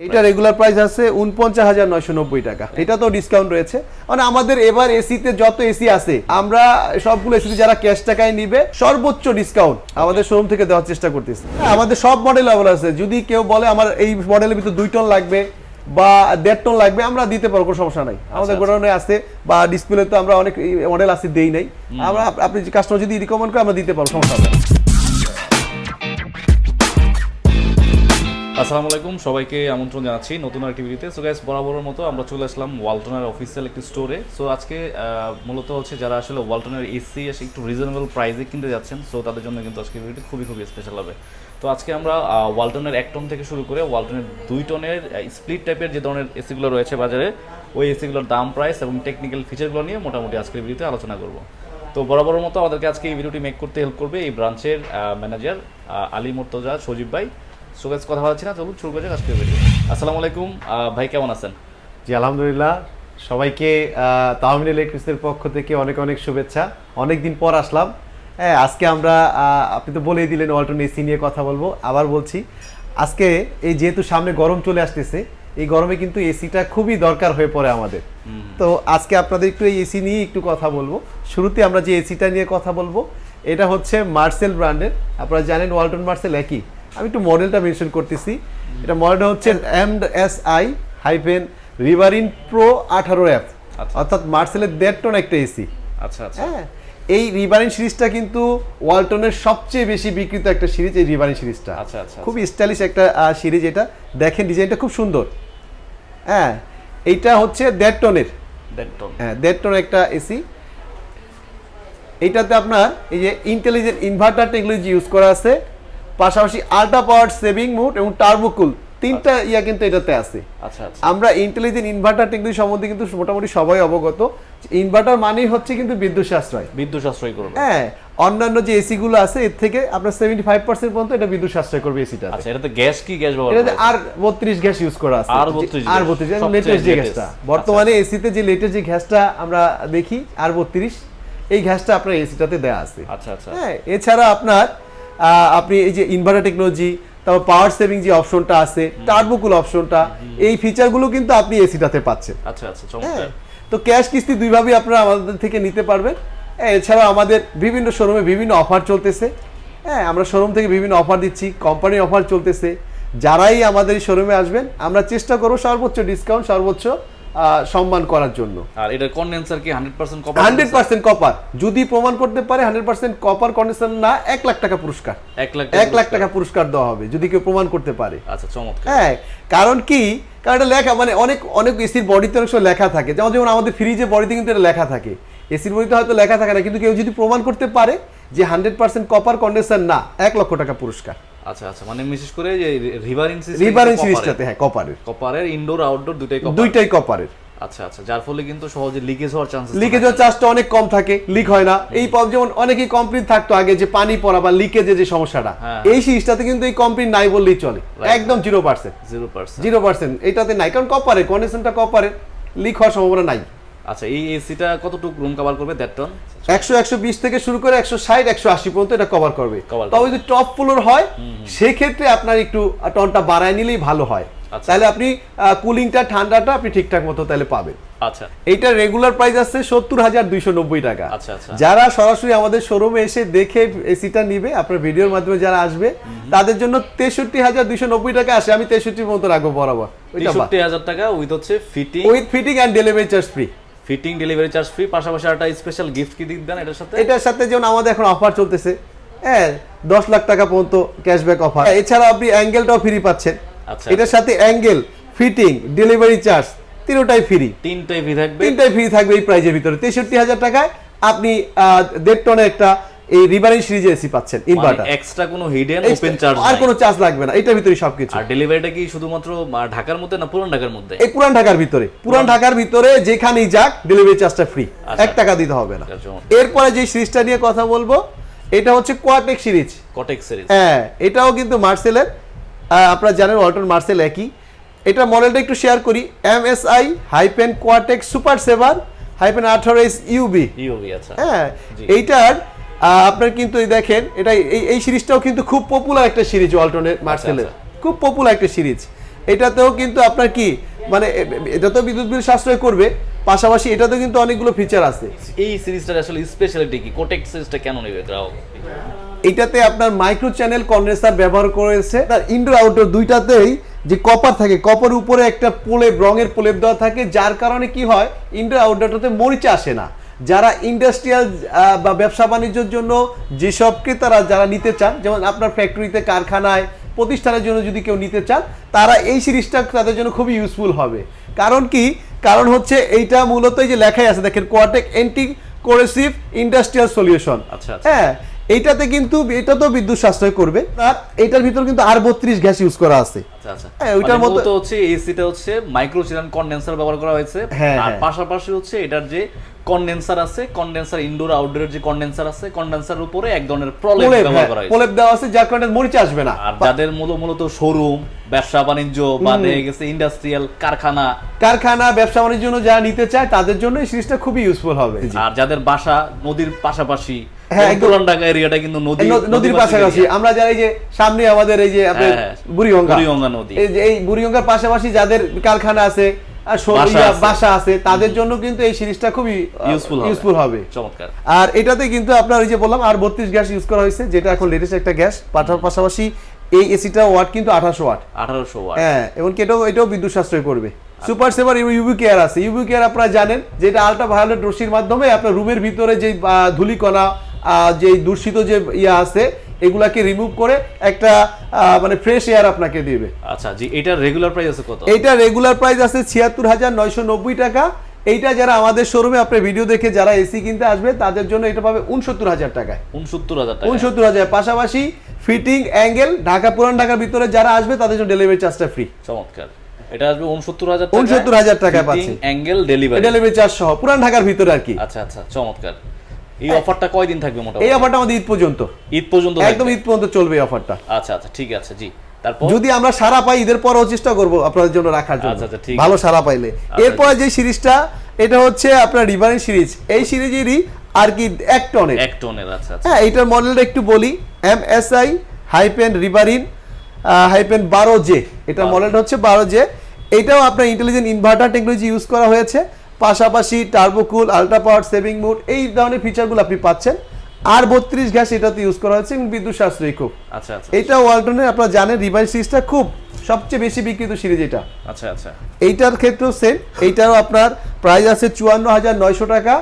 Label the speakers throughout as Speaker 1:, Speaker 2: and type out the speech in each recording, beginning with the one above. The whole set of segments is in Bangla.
Speaker 1: এটা রেগুলার প্রাইস আছে উনপঞ্চাশ হাজার নয়শো নব্বই টাকা। এটা তো ডিসকাউন্ট রয়েছে। মানে আমাদের এবার এসিতে যত এসি আছে আমরা সবগুলো এসিতে যারা ক্যাশ টাকায় নিবে সর্বোচ্চ ডিসকাউন্ট আমাদের শোরুম থেকে দেওয়ার চেষ্টা করতেছি। হ্যাঁ, আমাদের সব মডেল অ্যাভেলেবল আছে। যদি কেউ বলে আমার এই মডেলের ভিতর দুই টন লাগবে বা দেড় টন লাগবে আমরা দিতে পারব কোনো সমস্যা নাই। আমাদের গোডাউনে আছে বা ডিসপ্লে তো আমরা অনেক মডেল আছে দেই নাই। আমরা আপ- আপনি কাস্টমার যদি রিকমেন্ড করে আমরা দিতে পারব সমস্যা হবে
Speaker 2: আসসালামু আলাইকুম, সবাইকে আমন্ত্রণ জানাচ্ছি নতুন একটি ভিডিওতে সো গাইস বরাবরের মতো আমরা চলে আসলাম ওয়ালটনের অফিসিয়াল একটি স্টোরে সো আজকে মূলত হচ্ছে যারা আসলে ওয়ালটনের এসি এসে একটু রিজনেবল প্রাইসে কিনতে যাচ্ছেন সো তাদের জন্য কিন্তু আজকে ভিডিওটি খুবই খুবই স্পেশাল হবে। তো আজকে আমরা ওয়ালটনের এক টন থেকে শুরু করে ওয়ালটনের দুই টনের স্প্লিট টাইপের যে ধরনের এসিগুলো রয়েছে বাজারে, ওই এসিগুলোর দাম প্রাইস এবং টেকনিক্যাল ফিচারগুলো নিয়ে মোটামুটি আজকের ভিডিওতে আলোচনা করব। তো বরাবরের মতো আমাদেরকে আজকে এই ভিডিওটি মেক করতে হেল্প করবে এই ব্রাঞ্চের ম্যানেজার আলী মোর্তজা সজীব ভাই। সো কথা বলছি না চলুন শুরু করে যাক আজকের ভিডিও আসসালামু আলাইকুম ভাই কেমন আছেন?
Speaker 1: জি আলহামদুলিল্লাহ। সবাইকে আহ, তাহমিল ইলেকট্রিক্সের পক্ষ থেকে অনেক অনেক শুভেচ্ছা। অনেক দিন পর আসলাম। হ্যাঁ আজকে আমরা আপনি তো বলেই দিলেন অল্টন এসি নিয়ে কথা বলব। আবার বলছি আজকে এই যেহেতু সামনে গরম চলে আসতেছে এই গরমে কিন্তু এসিটা খুবই দরকার হয়ে পড়ে আমাদের। তো আজকে আপনাদের একটু এই এসি নিয়ে একটু কথা বলব। শুরুতে আমরা যে এসিটা নিয়ে কথা বলব এটা হচ্ছে মার্সেল ব্র্যান্ডের। আপনারা জানেন ওয়ালটন মার্সেল একই। আমি একটু মডেলটা মেনশন করতেছি। এটা মডেলটা হচ্ছে M S I hyphen riverine pro আঠারো অ্যাপ
Speaker 2: আচ্ছা।
Speaker 1: অর্থাৎ মার্সেলের দেড় টন একটা এসি
Speaker 2: আচ্ছা আচ্ছা।
Speaker 1: হ্যাঁ এই রিভারিন সিরিজটা কিন্তু ওয়ালটনের সবচেয়ে বেশি বিক্রিত একটা সিরিজ এই রিভারিন সিরিজটা।
Speaker 2: আচ্ছা, আচ্ছা,
Speaker 1: খুব স্টাইলিশ একটা সিরিজ এটা। দেখেন ডিজাইনটা খুব সুন্দর। হ্যাঁ এইটা হচ্ছে দেড় টনের।
Speaker 2: দেড় টন।
Speaker 1: হ্যাঁ দেড় টন একটা এসি এইটাতে আপনার এই যে ইন্টেলিজেন্ট ইনভার্টার টেকনোলজি ইউজ করা আছে। পাশাপাশি আল্ট্রা পাওয়ার সেভিং মুড এবং টার্বোকুল তিনটা ইয়া কিন্তু এটাতে আছে।
Speaker 2: আচ্ছা আচ্ছা।
Speaker 1: আমরা ইন্টেলিজেন্ট ইনভার্টার টেকনোলজি সম্বন্ধে কিন্তু মোটামুটি সবাই অবগত। ইনভার্টার মানেই হচ্ছে কিন্তু বিদ্যুৎ সাশ্রয়।
Speaker 2: বিদ্যুৎ সাশ্রয় করবে।
Speaker 1: হ্যাঁ অন্যান্য যে এসি গুলো আছে এর থেকে আপনার সেভেন্টি ফাইভ পার্সেন্ট পর্যন্ত এটা বিদ্যুৎ সাশ্রয় করবে এসিটা
Speaker 2: আচ্ছা এটাতে গ্যাস কি গ্যাস ব্যবহার
Speaker 1: এটাতে আর বত্রিশ গ্যাস ইউজ করা আছে।
Speaker 2: আর 32
Speaker 1: আর বত্রিশ লেটেস্ট যে গ্যাসটা বর্তমানে এসিতে যে লেটেস্ট যে গ্যাসটা আমরা দেখি আর বত্রিশ এই গ্যাসটা আপনার এসিটাতে দেওয়া আছে।
Speaker 2: আচ্ছা আচ্ছা।
Speaker 1: হ্যাঁ এছাড়া আপনার আপনি এই যে ইনভার্টার টেকনোলজি তারপর পাওয়ার সেভিং যে অপশনটা আছে টার্বোকুল অপশনটা এই ফিচারগুলো কিন্তু আপনি এসিটাতে পাচ্ছেন।
Speaker 2: আচ্ছা আচ্ছা
Speaker 1: হ্যাঁ?
Speaker 2: চমৎকার।
Speaker 1: তো ক্যাশ কিস্তি দুইভাবেই আপনারা আমাদের থেকে নিতে পারবেন। হ্যাঁ, এছাড়াও আমাদের বিভিন্ন শোরুমে বিভিন্ন অফার চলতেছে। হ্যাঁ আমরা শোরুম থেকে বিভিন্ন অফার দিচ্ছি কোম্পানির অফার চলতেছে। যারাই আমাদের এই শোরুমে আসবেন আমরা চেষ্টা করব সর্বোচ্চ ডিসকাউন্ট সর্বোচ্চ সম্মান করার জন্য।
Speaker 2: আর এটার কন্ডেন্সার কি 100% কপার
Speaker 1: হান্ড্রেড পার্সেন্ট কপার যদি প্রমাণ করতে পারে হান্ড্রেড পার্সেন্ট কপার কন্ডিশন না এক লাখ টাকা পুরস্কার।
Speaker 2: 1 লাখ
Speaker 1: এক লাখ টাকা পুরস্কার। দেওয়া হবে যদি কেউ প্রমাণ করতে পারে।
Speaker 2: আচ্ছা চমৎকার।
Speaker 1: হ্যাঁ কারণ কি? কারণ এটা লেখা মানে অনেক অনেক এসির বডিতে অনেক সময় লেখা থাকে। যেমন যেমন আমাদের ফ্রিজে বডিতে কিন্তু এটা লেখা থাকে। এসির বডিতে হয়তো লেখা থাকে না কিন্তু কেউ যদি প্রমাণ করতে পারে যে হান্ড্রেড পার্সেন্ট কপার কন্ডেন্সার না এক লক্ষ টাকা পুরস্কার।
Speaker 2: আচ্ছা আচ্ছা মানে বিশেষ করে যে রিভারিং সিস্টেম
Speaker 1: রিভারিং সিরিজটাতে হ্যাঁ কপারের।
Speaker 2: কপারের ইনডোর আউটডোর দুটাই কপার
Speaker 1: দুইটাই কপারের।
Speaker 2: আচ্ছা আচ্ছা যার ফলে কিন্তু সহজে লিকেজ হওয়ার চান্সেস
Speaker 1: লিকেজের চার্জটা অনেক কম থাকে লিক হয় না। এই প্রব- যেমন অনেকেই কমপ্লিট থাকতো আগে যে পানি পড়া বা লিকেজের যে সমস্যাটা
Speaker 2: হ্যাঁ।
Speaker 1: এই সিরিজটাতে কিন্তু এই কমপ্লিট নাই বললেই চলে। একদম জিরো পার্সেন্ট
Speaker 2: 0%
Speaker 1: জিরো পার্সেন্ট এটাতে নাই। কারণ কপারে কন্ডিশনটা কপারে লিক হওয়ার সম্ভাবনা নাই।
Speaker 2: আচ্ছা এই এসিটা কতটুকু রুম কভার করবে? দেড় টন
Speaker 1: একশো একশো বিশ থেকে শুরু করে একশো ষাট একশো আশি পর্যন্ত এটা কভার করবে। তবে যদি টপ ফ্লোর হয় সেক্ষেত্রে আপনার একটু টনটা বাড়ায় নিলেই ভালো হয়।
Speaker 2: আচ্ছা।
Speaker 1: তাহলে আপনি কুলিংটা ঠান্ডাটা আপনি ঠিকঠাক মতো তাহলে পাবেন।
Speaker 2: আচ্ছা।
Speaker 1: এইটার রেগুলার প্রাইস আছে সত্তর হাজার দুইশো নব্বই টাকা।
Speaker 2: আচ্ছা, আচ্ছা।
Speaker 1: যারা সরাসরি আমাদের শোরুমে এসে দেখে এসিটা নিবে আপনার ভিডিওর মাধ্যমে যারা আসবে তাদের জন্য তেষট্টি হাজার দুইশো নব্বই টাকা আসে। আমি তেষট্টির মতো রাখব বরাবর।
Speaker 2: তেষট্টি হাজার টাকা উইথ হচ্ছে fitting
Speaker 1: with fitting and delivery charge free
Speaker 2: fitting delivery charge free পাশাপাশি একটা স্পেশাল গিফট কি দিবেন এটার সাথে?
Speaker 1: এটার সাথে যেমন আমাদের এখন অফার চলতেছে হ্যাঁ দশ লাখ টাকা পর্যন্ত ক্যাশব্যাক অফার এছাড়া আপনি অ্যাঙ্গেলটাও ফ্রি পাচ্ছেন।
Speaker 2: আচ্ছা।
Speaker 1: এটার সাথে অ্যাঙ্গেল ফিটিং ডেলিভারি চার্জ তিনটাই ফ্রি
Speaker 2: তিনটাই ফ্রি থাকবে।
Speaker 1: তিনটাই ফ্রি থাকবে এই প্রাইজের ভিতরে। তেষট্টি হাজার টাকায় আপনি দেড় টনের একটা এই রিভারিং সিরিজের এসি পাচ্ছেন ইনভার্টার।
Speaker 2: এক্সট্রা কোনো হিডেন ওপেন চার্জ
Speaker 1: আর কোনো চার্জ লাগবে না এটার ভিতরে সবকিছু।
Speaker 2: আর ডেলিভারিটা কি শুধুমাত্র ঢাকার মধ্যে না পুরান ঢাকার মধ্যে?
Speaker 1: এই পুরান ঢাকার ভিতরে। পুরান ঢাকার ভিতরে যেখানেই যাক ডেলিভারি চার্জটা ফ্রি। এক টাকা দিতে হবে না।
Speaker 2: আচ্ছা।
Speaker 1: এরপরে যে সিরিজটা নিয়ে কথা বলব এটা হচ্ছে কোয়াটেক সিরিজ।
Speaker 2: কটেক সিরিজ।
Speaker 1: হ্যাঁ এটাও কিন্তু মার্সেলের। আপনারা জানেন ওয়ালটন মার্সেল একই। এটা মডেলটা একটু শেয়ার করি। M S I hyphen কোয়াটেক super saver hyphen আঠারো এস ইউবি
Speaker 2: ইউভি আচ্ছা।
Speaker 1: হ্যাঁ এইটার আপনার কিন্তু এই দেখেন এটা এই এই সিরিজটাও কিন্তু খুব পপুলার একটা সিরিজ ওয়ালটনের মার্সেলের।
Speaker 2: আচ্ছা।
Speaker 1: খুব পপুলার একটা সিরিজ। এটাতেও কিন্তু আপনার কি মানে এটা তো বিদ্যুৎ বিল সাশ্রয় করবে পাশাপাশি এটাতে কিন্তু অনেকগুলো ফিচার আছে।
Speaker 2: এই সিরিজটার আসলে স্পেশালিটি কি? কোটেক সিরিজটা কেন নেবে গ্রাহক?
Speaker 1: এটাতে আপনার মাইক্রো চ্যানেল কন্ডেন্সার ব্যবহার করেছে তার ইনডোর আউটডোর দুইটাতেই যে কপার থাকে কপার উপরে একটা প্রলেপ রঙের প্রলেপ দেওয়া থাকে যার কারণে কি হয় ইনডোর আউটডোরটাতে মরিচা আসে না। যারা ইন্ডাস্ট্রিয়াল বা ব্যবসা বাণিজ্যের জন্য যেসব ক্রেতারা যারা নিতে চান যেমন আপনার ফ্যাক্টরিতে কারখানায় প্রতিষ্ঠানের জন্য যদি কেউ নিতে চান তারা এই সিরিজটা তাদের জন্য খুবই ইউজফুল হবে। কারণ কি? কারণ হচ্ছে এইটা মূলত এই যে লেখাই আছে দেখেন quatech anti corrosive industrial solution
Speaker 2: আচ্ছা।
Speaker 1: হ্যাঁ এইটাতে কিন্তু এটা তো বিদ্যুৎ সাশ্রয় করবে আর এটার ভিতর কিন্তু আর বত্রিশ গ্যাস ইউজ করা আছে।
Speaker 2: আচ্ছা আচ্ছা।
Speaker 1: হ্যাঁ, ওইটার
Speaker 2: মানে
Speaker 1: মতো-
Speaker 2: মূলত হচ্ছে এসিটা হচ্ছে মাইক্রো চ্যানেল কন্ডেন্সার ব্যবহার করা হয়েছে।
Speaker 1: হ্যাঁ,
Speaker 2: আর
Speaker 1: হ্যাঁ।
Speaker 2: পাশাপাশি হচ্ছে এটার যে কন্ডেন্সার আছে কন্ডেন্সার ইনডোর আউটডোরের যে কন্ডেন্সার আছে কন্ডেন্সার উপরে এক ধরনের প্রলেপ ব্যবহার
Speaker 1: হ্যাঁ,
Speaker 2: করা হয়েছে।
Speaker 1: প্রলেপ দেওয়া আছে যার কারণে মরিচা আসবে না।
Speaker 2: আর যাদের মূল মূলত শোরুম ব্যবসা বাণিজ্য বা দেখা গেছে ইন্ডাস্ট্রিয়াল কারখানা।
Speaker 1: কারখানা ব্যবসা বাণিজ্যের জন্য যারা নিতে চায় তাদের জন্য এই সিরিজটা খুবই ইউজফুল হবে।
Speaker 2: আর যাদের বাসা নদীর পাশাপাশি
Speaker 1: হ্যাঁ,
Speaker 2: এবং
Speaker 1: একদম।
Speaker 2: পুরান ঢাকা এরিয়াটা কিন্তু নদী
Speaker 1: নদীর পাশাপাশি। আমরা যারা এই যে সামনে আমাদের এই যে
Speaker 2: হ্যাঁ।
Speaker 1: বুড়িগঙ্গা।
Speaker 2: বুড়িগঙ্গা নদী।
Speaker 1: এই যে বুড়িগঙ্গার পাশাপাশি যাদের কারখানা আছে
Speaker 2: বাসা আছে।
Speaker 1: তাদের জন্য কিন্তু এই সিরিজটা খুবই
Speaker 2: ইউজফুল
Speaker 1: হবে।
Speaker 2: চমৎকার।
Speaker 1: আর এটাতে কিন্তু আপনার ওই যে বললাম আর বত্রিশ গ্যাস ইউজ করা হয়েছে যেটা এখন লেটেস্ট একটা গ্যাস। পাশাপাশি এই এসিটা ওয়াট কিন্তু আঠাশো ওয়াট
Speaker 2: আঠারোশো ওয়াট
Speaker 1: হ্যাঁ এবং এটাও এটাও বিদ্যুৎ সাশ্রয় করবে। সুপার সেভার ইউভি কেয়ার আছে। ইউভি কেয়ার আপনারা জানেন যেটা আলট্রা ভায়োলেট রশ্মির মাধ্যমে আপনার রুমের ভিতরে যে ধুলিকণা যে দূষিত যে ইয়া আছে এগুলাকে রিমুভ করে একটা মানে ফ্রেশ এয়ার আপনাকে দিবে।
Speaker 2: আচ্ছা জি এটার রেগুলার প্রাইস আছে কত?
Speaker 1: এইটা রেগুলার প্রাইস আছে ছিয়াত্তর হাজার নয়শো নব্বই টাকা। এইটা যারা আমাদের শোরুমে আপনার ভিডিও দেখে যারা এসি কিনতে আসবে তাদের জন্য এটা পাবে উনসত্তর হাজার টাকায়।
Speaker 2: উনসত্তর হাজার টাকা
Speaker 1: উনসত্তর হাজার পাশাপাশি ফিটিং অ্যাঙ্গেল ঢাকা পুরান ঢাকার ভিতরে যারা আসবে তাদের জন্য ডেলিভারি চার্জটা ফ্রি
Speaker 2: চমৎকার। এটা আসবে উনসত্তর হাজার
Speaker 1: 69,000 টাকায় পাচ্ছেন।
Speaker 2: অ্যাঙ্গেল ডেলিভারি
Speaker 1: ডেলিভারি চার্জ সহ পুরান ঢাকার ভিতরে আর কি।
Speaker 2: আচ্ছা আচ্ছা চমৎকার। এই অফারটা কয়দিন থাকবে
Speaker 1: এই অফারটা আমাদের ঈদ পর্যন্ত।
Speaker 2: ঈদ পর্যন্ত
Speaker 1: একদম ঈদ পর্যন্ত চলবে এই অফারটা।
Speaker 2: আচ্ছা আচ্ছা ঠিক আছে জি। তারপর?
Speaker 1: যদি আমরা সারা পাই ঈদের পরও চেষ্টা করব আপনাদের জন্য রাখার জন্য।
Speaker 2: আচ্ছা, আচ্ছা,
Speaker 1: ভালো সারা পাইলে। এরপরে যে সিরিজটা এটা হচ্ছে আপনার সিরিজ। এই সিরিজেরই আর কি এক টনের।
Speaker 2: এক টনের আচ্ছা আচ্ছা।
Speaker 1: হ্যাঁ এইটার মডেলটা একটু বলি। M S I hyphen riverine hyphen বারো জে। এটার। মডেলটা হচ্ছে বারো জে। এটাও আপনার ইন্টেলিজেন্ট ইনভার্টার টেকনোলজি ইউজ করা হয়েছে। পাশাপাশি turbocool ultra power saving mode এই ধরনের ফিচারগুলো আপনি পাচ্ছেন। আর বত্রিশ গ্যাস এটাতে ইউজ করা হয়েছে এবং বিদ্যুৎ সাশ্রয়ী খুব।
Speaker 2: আচ্ছা আচ্ছা।
Speaker 1: এটা ওয়ালটনের আপনারা জানেন রিভাইন সিরিজটা খুব সবচেয়ে বেশি বিক্রিত সিরিজ এটা।
Speaker 2: আচ্ছা আচ্ছা।
Speaker 1: এইটার ক্ষেত্রেও সেম এইটারও আপনার প্রাইস আছে চুয়ান্ন হাজার নয়শো টাকা।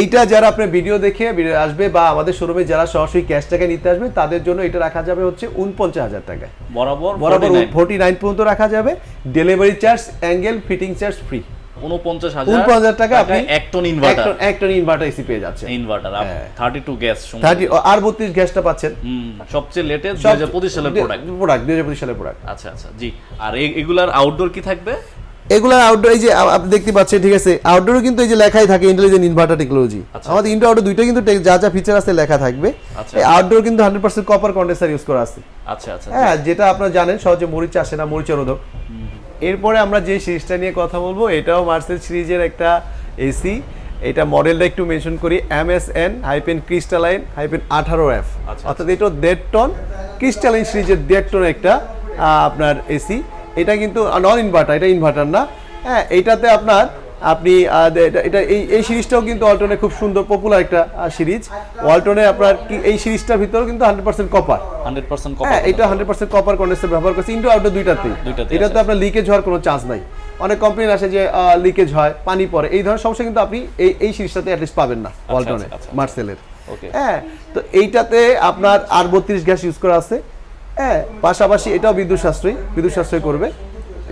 Speaker 1: এইটা যারা আপনার ভিডিও দেখে আসবে বা আমাদের শোরুমে যারা সরাসরি ক্যাশ টাকা নিতে আসবে তাদের জন্য এটা রাখা যাবে হচ্ছে উনপঞ্চাশ হাজার টাকায়।
Speaker 2: বরাবর
Speaker 1: বরাবর ফোর্টি নাইন পর্যন্ত রাখা যাবে। Delivery charge angle fitting charge free
Speaker 2: উনপঞ্চাশ হাজার
Speaker 1: টাকা আপনি
Speaker 2: এক টন ইনভার্টার
Speaker 1: এক টন ইনভার্টার এসি পেয়ে যাচ্ছে
Speaker 2: inverter. Thirty two gas
Speaker 1: thirty আর বত্রিশ গ্যাসটা পাচ্ছেন?
Speaker 2: সবচেয়ে লেটেস্ট দুই হাজার পঁচিশ সালের প্রোডাক্ট
Speaker 1: প্রোডাক্ট দুই হাজার পঁচিশ সালের প্রোডাক্ট
Speaker 2: আচ্ছা আচ্ছা জি। আর এগুলার আউটডোর কি থাকবে?
Speaker 1: এগুলা আউটডোর এই যে আপনি দেখতে পাচ্ছেন ঠিক আছে? আউটডোরে কিন্তু এই যে লেখাই থাকে ইন্টেলিজেন্ট ইনভার্টার টেকনোলজি
Speaker 2: আচ্ছা।
Speaker 1: আমাদের ইনডোর আউটডোর দুইটা কিন্তু যা যা ফিচার আছে লেখা থাকবে।
Speaker 2: আচ্ছা।
Speaker 1: আউটডোর কিন্তু hundred percent copper condenser use করা আছে।
Speaker 2: আচ্ছা আচ্ছা
Speaker 1: হ্যাঁ যেটা আপনারা জানেন সহজে মরিচ আসে না মরিচ রোধক। এরপরে আমরা যে সিরিজটা নিয়ে কথা বলব এটাও মার্সেল সিরিজের একটা এসি এটা মডেলটা একটু মেনশন করি M S N hyphen crystalline hyphen আঠারো এফ
Speaker 2: আচ্ছা।
Speaker 1: অর্থাৎ এটাও দেড় টন ক্রিস্টালাইন সিরিজের দেড় টন একটা আপনার এসি এটা কিন্তু নন ইনভার্টার এটা ইনভার্টার না। হ্যাঁ এইটাতে আপনার আপনি এটা- এটা এই এই সিরিজটাও কিন্তু অল্টনে খুব সুন্দর পপুলার একটা সিরিজ। ওয়ালটনে আপনার কি- এই সিরিজটার ভিতরেও কিন্তু hundred percent copper
Speaker 2: hundred percent
Speaker 1: হ্যাঁ এটা হান্ড্রেড পার্সেন্ট কপার কন্ডেন্সার ব্যবহার করছে ইন্ডো আউটডোর দুইটাতেই।
Speaker 2: দুইটাতেই,
Speaker 1: এটাতে
Speaker 2: আচ্ছা।
Speaker 1: আপনার লিকেজ হওয়ার কোনো চান্স নাই। অনেক কমপ্লেন আসে যে লিকেজ হয় পানি পড়ে এই ধরনের সমস্যা কিন্তু আপনি এই এই সিরিজটাতে অ্যাটলিস্ট পাবেন না ওয়ালটনে
Speaker 2: আচ্ছা, আচ্ছা।
Speaker 1: মার্সেলের
Speaker 2: Okay.
Speaker 1: হ্যাঁ তো এইটাতে আপনার আর বত্রিশ গ্যাস ইউজ করা আছে। হ্যাঁ পাশাপাশি এটাও বিদ্যুৎ সাশ্রয়ী বিদ্যুৎ সাশ্রয় করবে।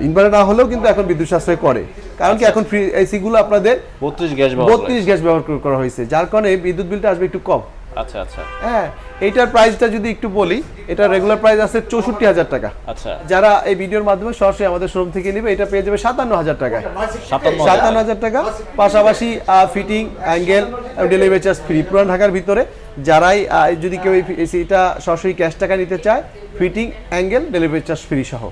Speaker 1: ইনভার্টার না হলেও কিন্তু এখন বিদ্যুৎ সাশ্রয় করে। কারণ কি এখন ফ্রি এসিগুলো আপনাদের
Speaker 2: বত্রিশ গ্যাস ব্যবহার
Speaker 1: বত্রিশ গ্যাস ব্যবহার করা হয়েছে যার কারণে বিদ্যুৎ বিলটা আসবে একটু কম।
Speaker 2: আচ্ছা আচ্ছা।
Speaker 1: হ্যাঁ এইটার প্রাইসটা যদি একটু বলি এটা রেগুলার প্রাইস আছে চৌষট্টি হাজার টাকা।
Speaker 2: আচ্ছা।
Speaker 1: যারা এই ভিডিওর মাধ্যমে সরাসরি আমাদের শোরুম থেকে নেবে এটা পেয়ে যাবে সাতান্ন হাজার টাকায়।
Speaker 2: সাতান্ন
Speaker 1: হাজার। টাকা পাশাপাশি fitting angle delivery charge free পুরান ঢাকার ভিতরে যারাই যদি কেউ এটা সরাসরি ক্যাশ টাকা নিতে চায় fitting angle delivery charge free সহ।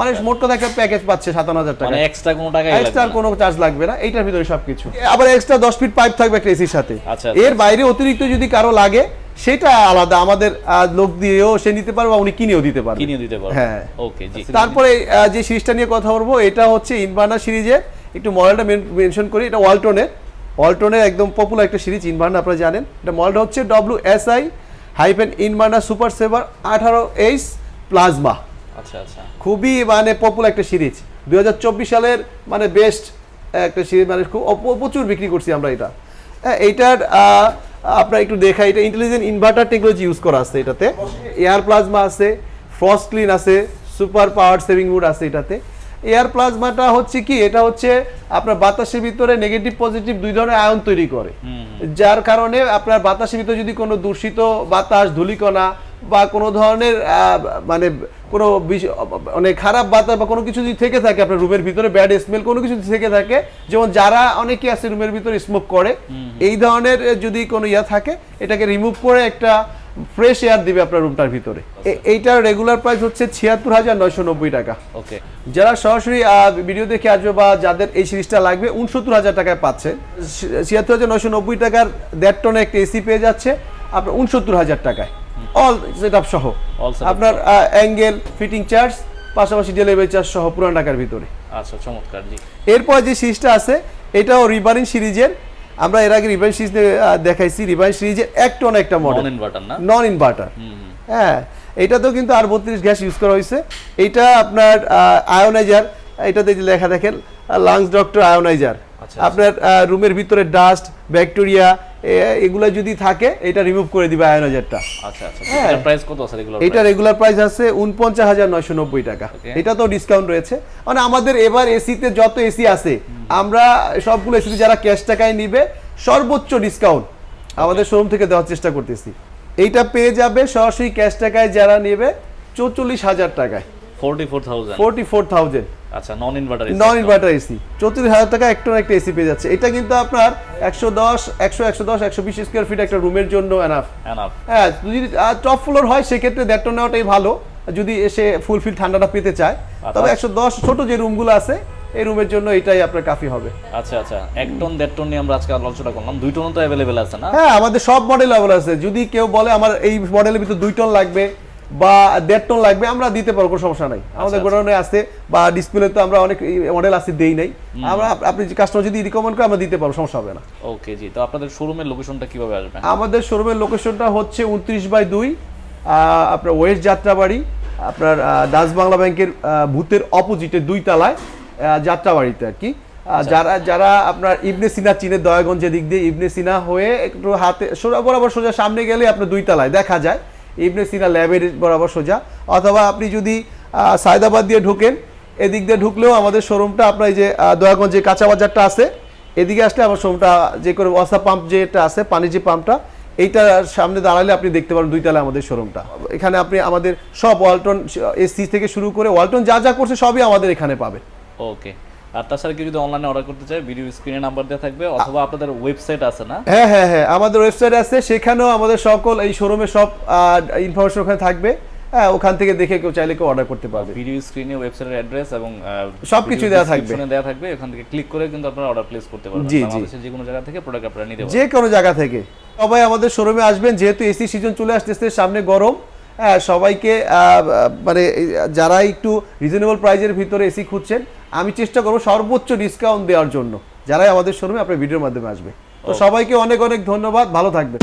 Speaker 1: মানে মোট কথা একটা প্যাকেজ পাচ্ছে সাতান্ন হাজার টাকা।
Speaker 2: মানে এক্সট্রা কোনো টাকা
Speaker 1: এক্সট্রা কোনো চার্জ লাগবে না এইটার ভিতরে সবকিছু। আবার এক্সট্রা দশ ফিট পাইপ থাকবে একটা এসির সাথে।
Speaker 2: আচ্ছা, আচ্ছা।
Speaker 1: এর বাইরে অতিরিক্ত যদি কারও লাগে সেটা আলাদা। আমাদের লোক দিয়েও সে নিতে পারবে বা উনি কিনেও দিতে পারবে।
Speaker 2: কিনে দিতে পারব।
Speaker 1: হ্যাঁ।
Speaker 2: ওকে জি।
Speaker 1: তারপরে যে সিরিজটা নিয়ে কথা বলব এটা হচ্ছে ইনভার্না সিরিজের একটু মডেলটা মেনশন করি এটা ওয়ালটনের। ওয়ালটনের একদম পপুলার একটা সিরিজ ইনভার্না আপনারা জানেন। এটা মডেলটা হচ্ছে ডব্লিউ এস আই হাইপেন ইনভার্না সুপার সেভার আঠারো এইচ প্লাজমা
Speaker 2: আচ্ছা আচ্ছা।
Speaker 1: খুবই মানে পপুলার একটা সিরিজ দু হাজার চব্বিশ সালের মানে বেস্ট একটা সিরিজ মানে খুব প্রচুর বিক্রি করছি আমরা এটা। হ্যাঁ, এইটার আপনার একটু দেখা এটা ইন্টেলিজেন্ট ইনভার্টার টেকনোলজি ইউজ করা আছে এটাতে। এয়ার প্লাজমা আছে ফ্রস্ট ক্লিন আছে সুপার পাওয়ার সেভিং মুড আছে এটাতে। এয়ার প্লাজমাটা হচ্ছে কি? এটা হচ্ছে আপনার বাতাসের ভিতরে নেগেটিভ পজিটিভ দুই ধরনের আয়ন তৈরি করে। যার কারণে আপনার বাতাসের ভিতরে যদি কোনো দূষিত বাতাস ধূলিকণা বা কোনো ধরনের মানে কোনো বিষ- মানে খারাপ বাতাস বা কোনো কিছু যদি থেকে থাকে আপনার রুমের ভিতরে ব্যাড স্মেল কোনো কিছু থেকে থাকে যেমন যারা অনেকে আছে রুমের ভিতরে স্মোক করে এই ধরনের যদি কোনো ইয়া থাকে এটাকে রিমুভ করে একটা ফ্রেশ এয়ার দিবে আপনার রুমটার ভিতরে। এ- এইটার রেগুলার প্রাইস হচ্ছে ছিয়াত্তর হাজার নয়শো নব্বই টাকা।
Speaker 2: ওকে।
Speaker 1: যারা সরাসরি ভিডিও দেখে আসবে বা যাদের এই সিরিজটা লাগবে উনসত্তর হাজার টাকায় পাচ্ছে। ছিয়াত্তর হাজার নয়শো নব্বই টাকার দেড় টনে একটা এসি পেয়ে যাচ্ছে। আপনার উনসত্তর হাজার টাকায়। অল সেট সহ।
Speaker 2: All
Speaker 1: আপনার অ্যাঙ্গেল ফিটিং চার্জ পাশাপাশি ডেলিভারি চার্জ সহ পুরান টাকার ভিতরে।
Speaker 2: আচ্ছা চমৎকার জি।
Speaker 1: এরপর যে সিরিজটা আছে এটাও রিবারিং সিরিজের। আমরা এর আগে রিভাইন সিরিজ দেখাইছি। রিভাইন সিরিজের একটা টন একটা মডেল
Speaker 2: নন ইনভার্টার না?
Speaker 1: নন ইনভার্টার হ্যাঁ এটাতেও কিন্তু আর বত্রিশ গ্যাস ইউজ করা হয়েছে। এটা আপনার আয়োনাইজার এটাতে যে লেখা দেখেন লাংস ডক্টর আয়োনাইজার আপনার রুমের ভিতরে ডাস্ট ব্যাকটেরিয়া এগুলো যদি থাকে এটা রিমুভ করে দিবে আয়োনাইজারটা
Speaker 2: আচ্ছা আচ্ছা।
Speaker 1: হ্যাঁ।
Speaker 2: এটার প্রাইস কত আছে রেগুলার
Speaker 1: এটা রেগুলার প্রাইস আছে উনপঞ্চাশ হাজার নয়শো নব্বই টাকা। এটা তো ডিসকাউন্ট রয়েছে। মানে আমাদের এবার এসিতে যত এসি আছে আমরা সবগুলো এসিতে যারা ক্যাশ টাকায় নিবে সর্বোচ্চ ডিসকাউন্ট আমাদের শোরুম থেকে দেওয়ার চেষ্টা করতেছি। এইটা পেয়ে যাবে সরাসরি ক্যাশ টাকায় যারা নেবে চৌচল্লিশ হাজার টাকায়।
Speaker 2: Forty four thousand
Speaker 1: forty four thousand
Speaker 2: আচ্ছা non inverter
Speaker 1: non inverter AC চৌত্রিশ হাজার টাকা একটা একটা এসি পেয়ে যাচ্ছে। এটা কিন্তু আপনার একশো দশ একশো একশো দশ একশো বিশ স্কোয়ার ফিট একটা রুমের জন্য এনাফ
Speaker 2: এনাফ
Speaker 1: হ্যাঁ যদি টপ ফ্লোর হয় সেক্ষেত্রে নেওয়াটাই ভালো। যদি এসে ফুলফিল ঠান্ডাটা পেতে চায়। তবে একশো দশ ছোট যে রুমগুলো আছে এই রুমের জন্য এটাই আপনার কাফি হবে।
Speaker 2: আচ্ছা আচ্ছা। এক টন দেড় টন নিয়ে আমরা আজকে আলোচনা করলাম। দুই টনও তো অ্যাভেলেবেল আছে না?
Speaker 1: হ্যাঁ আমাদের সব মডেল অ্যাভেল আছে। যদি কেউ বলে আমার এই মডেলের ভিতরে দুই টন লাগবে। বা দেড় টন লাগবে আমরা দিতে পারব কোনো সমস্যা নাই। আমাদের গোডাউনে আছে বা ডিসপ্লে তো আমরা অনেক মডেল আছে দেই নাই। আমরা আপ- আপনি কাস্টমার যদি রিকমেন্ড করে আমরা দিতে পারব সমস্যা হবে না।
Speaker 2: ওকে জি তো আপনাদের শোরুমের লোকেশনটা কীভাবে আসবে?
Speaker 1: আমাদের শোরুমের লোকেশনটা হচ্ছে উনত্রিশ বাই দুই আপনার ওয়েস্ট যাত্রাবাড়ি আপনার দাস বাংলা ব্যাংকের ভূতের অপোজিটে দুই তলায় যাত্রাবাড়িতে আর কি। যারা যারা আপনার ইবনে সিনা চীনের দয়াগঞ্জের দিক দিয়ে ইবনে সিনা হয়ে একটু হাতে সোজা বরাবর সোজা সামনে গেলে আপনার দুই তলায় দেখা যায়। ইবনে সিনা ল্যাবের বরাবর সোজা। অথবা আপনি যদি সায়দাবাদ দিয়ে ঢোকেন, এদিক দিয়ে ঢুকলেও আমাদের শোরুমটা আপনার এই যে দয়াগঞ্জ যে কাঁচা বাজারটা আছে, এদিকে আসলে আমার শোরুমটা, যে করে ওয়াসা পাম্প যেটা আছে পানির যে পাম্পটা এইটার সামনে দাঁড়ালে আপনি দেখতে পারেন দুই তলায় আমাদের শোরুমটা। এখানে আপনি আমাদের সব ওয়ালটন এসি থেকে শুরু করে ওয়ালটন যা যা করছে সবই আমাদের এখানে পাবেন
Speaker 2: ওকে। আর তাছাড়া কেউ যদি অনলাইনে অর্ডার করতে চায় ভিডিও স্ক্রিনে নাম্বার দেওয়া থাকবে অথবা আপনাদের ওয়েবসাইট আছে না?
Speaker 1: হ্যাঁ হ্যাঁ হ্যাঁ আমাদের ওয়েবসাইট আছে সেখানেও আমাদের সকল এই শোরুমের সব ইনফরমেশন ওখানে থাকবে। হ্যাঁ ওখান থেকে দেখে কেউ চাইলে কেউ অর্ডার করতে পারবে।
Speaker 2: ভিডিও স্ক্রিনে ওয়েবসাইটের অ্যাড্রেস এবং
Speaker 1: সবকিছু দেওয়া থাকবে।
Speaker 2: দেওয়া থাকবে ওখান থেকে ক্লিক করে কিন্তু আপনারা অর্ডার প্লেস করতে পারবেন।
Speaker 1: জি, জি।
Speaker 2: যে কোনো জায়গা থেকে প্রোডাক্ট আপনারা নিতে পারবেন।
Speaker 1: যে কোনো জায়গা থেকে। সবাই আমাদের শোরুমে আসবেন যেহেতু এসি সিজন চলে আসতেছে সামনে গরম। হ্যাঁ সবাইকে মানে যারা একটু রিজনেবল প্রাইজের ভিতরে এসি খুঁজছেন আমি চেষ্টা করব সর্বোচ্চ ডিসকাউন্ট দেওয়ার জন্য। যারাই আমাদের শোরুমে আপনার ভিডিওর মাধ্যমে আসবে। তো সবাইকে অনেক অনেক ধন্যবাদ। ভালো থাকবেন।